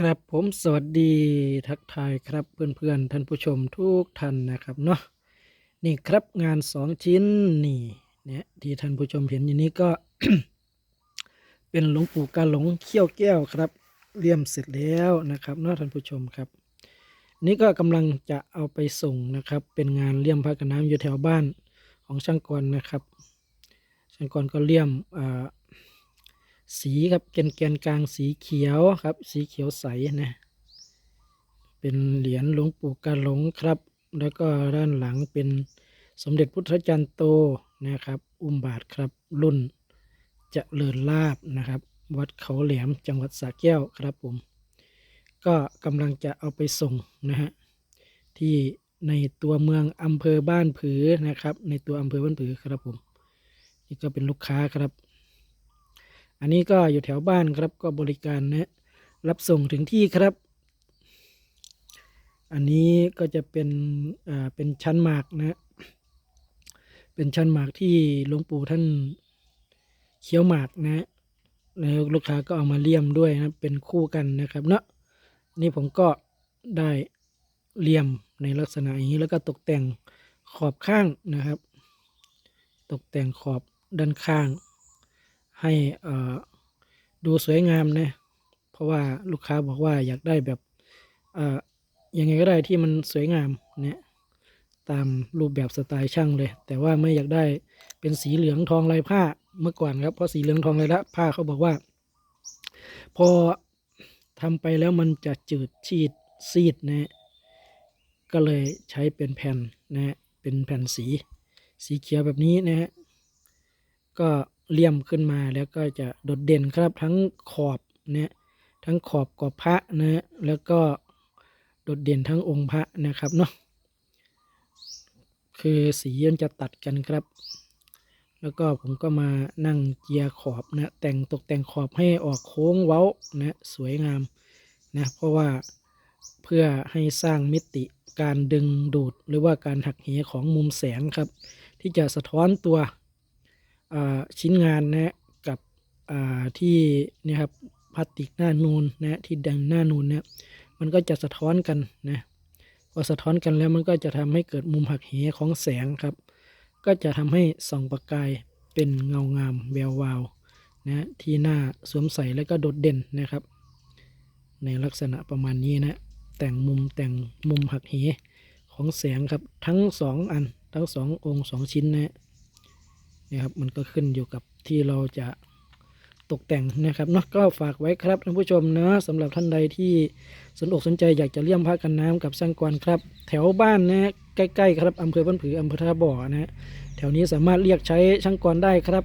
ครับผมสวัสดีทักทายครับเพื่อนๆท่านผู้ชมทุกท่านนะครับเนาะนี่ครับงานสองชิ้นนี่เนี่ยที่ท่านผู้ชมเห็นอยู่นี้ก็ เป็นหลวงปู่กาหลงเขี้ยวแก้วครับเลี่ยมเสร็จแล้วนะครับเนาะท่านผู้ชมครับ นี่ก็กำลังจะเอาไปส่งนะครับ เป็นงานเลี่ยมพระกันน้ำอยู่แถวบ้านของช่างกรนะครับ ช่างกรก็เลี่ยมอ่า สีครับแกนแกนกลางสีเขียวครับ สีเขียวใสนะเป็นเหรียญหลวงปู่กาหลงครับ แล้วก็ด้านหลังเป็นสมเด็จพุทธจารย์โตนะครับ อุ้มบาทครับรุ่นจะเจริญลาบนะครับ วัดเขาแหลมจังหวัดสระแก้วครับผม ก็กำลังจะเอาไปส่งนะฮะที่ในตัวเมืองอำเภอบ้านผือนะครับ ในตัวอำเภอบ้านผือครับผมนี่ก็เป็นลูกค้าครับ อันนี้ก็อยู่แถวบ้านครับก็บริการนะรับส่งถึงที่ครับ อันนี้ก็จะเป็นอ่าเป็นชั้นหมากนะ เป็นชั้นหมากที่หลวงปู่ท่านเคี้ยวหมากนะแล้วลูกค้าก็เอามาเลี่ยมด้วยนะเป็นคู่กันนะครับ เนาะนี่ผมก็ได้เลี่ยมในลักษณะอย่างนี้แล้วก็ตกแต่งขอบข้างนะครับ ตกแต่งขอบด้านข้าง ให้ดูสวยงามนะเพราะว่าลูกค้าบอกว่าอยากได้แบบยังไงก็ได้ที่มันสวยงามเนี่ยตามรูปแบบสไตล์ช่างเลย แต่ว่าไม่อยากได้เป็นสีเหลืองทองลายผ้าเมื่อก่อนครับเพราะสีเหลืองทองลายละผ้าเขาบอกว่า พอทำไปแล้วมันจะจืดชีดซีดนะก็เลยใช้เป็นแผ่นนะเป็นแผ่นสี สีเขียวแบบนี้นะฮะก็ เลี่ยมขึ้นมาแล้วก็จะโดดเด่นครับทั้งขอบนะทั้งขอบกอบพระนะแล้วก็โดดเด่นทั้งองค์พระนะครับเนาะคือสีมันจะตัดกันครับ แล้วก็ผมก็มานั่งเจียขอบนะแต่งตกแต่งขอบให้ออกโค้งเว้านะสวยงามนะเพราะว่าเพื่อให้สร้างมิติการดึงดูดหรือว่าการหักเหของมุมแสงครับ ที่จะสะท้อนตัว ชิ้นงานนะกับที่นี่ครับพลาสติกหน้านูนนะที่ดังหน้านูนเนี่ยมันก็จะสะท้อนกันนะพอสะท้อนกันแล้วมันก็จะทำให้เกิดมุมหักเหของแสงครับ ก็จะทำให้ส่องประกายเป็นเงางามแวววาวนะที่หน้าสวมใส่แล้วก็โดดเด่นนะครับ ในลักษณะประมาณนี้นะแต่งมุมแต่งมุมหักเหของแสงครับทั้งสองอันทั้งสององค์สองชิ้นนะ นะครับมันก็ขึ้นอยู่กับที่เราจะตกแต่งนะครับเนาะก็ฝากไว้ครับท่านผู้ชมนะสำหรับท่านใดที่สนอกสนใจอยากจะเลี่ยมพระกันน้ำกับช่างกรครับ แถวบ้านนะใกล้ๆครับอำเภอบ้านผืออำเภอท่าบ่อนะฮะแถวนี้สามารถเรียกใช้ช่างกรได้ครับ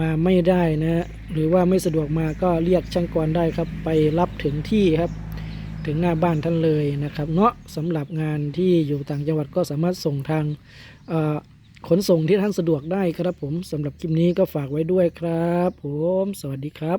มาไม่ได้นะหรือว่าไม่สะดวกมาก็เรียกช่างกรได้ครับ ไปรับถึงที่ครับ ถึงหน้าบ้านท่านเลยนะครับ เนาะสำหรับงานที่อยู่ต่างจังหวัดก็สามารถส่งทางเอ่อ ขนส่งที่ท่านสะดวกได้ครับผมสำหรับคลิปนี้ก็ฝากไว้ด้วยครับ ผมสวัสดีครับ